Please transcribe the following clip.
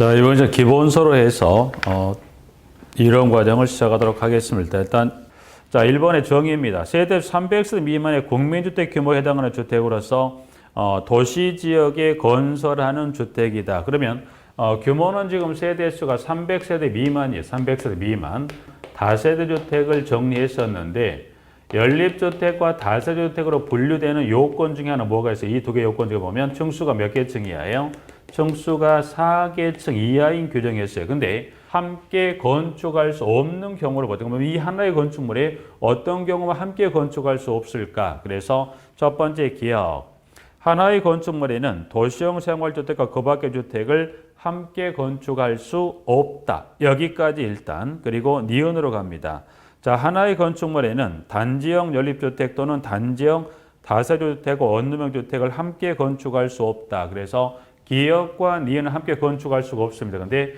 자, 이번 이제 기본서로 해서 어, 이론 과정을 시작하도록 하겠습니다. 일단 자, 1번의 정의입니다. 세대 300세 미만의 국민주택 규모에 해당하는 주택으로서 어, 도시 지역에 건설하는 주택이다. 그러면 어, 규모는 지금 세대 수가 300세대 미만이에요. 300세대 미만. 다세대 주택을 정리했었는데 연립주택과 다세대주택으로 분류되는 요건 중에 하나 뭐가 있어요? 이 두 개 요건 중에 보면 층수가 몇 개 층이에요? 층수가 4개층 이하인 규정이었어요. 근데 함께 건축할 수 없는 경우를 보통 보면 이 하나의 건축물에 어떤 경우만 함께 건축할 수 없을까? 그래서 첫 번째 기억. 하나의 건축물에는 도시형 생활주택과 그 밖의 주택을 함께 건축할 수 없다. 여기까지 일단 그리고 니은으로 갑니다. 자, 하나의 건축물에는 단지형 연립주택 또는 단지형 다세대주택과 원룸형 주택을 함께 건축할 수 없다. 그래서 기역과 니은은 함께 건축할 수가 없습니다. 근데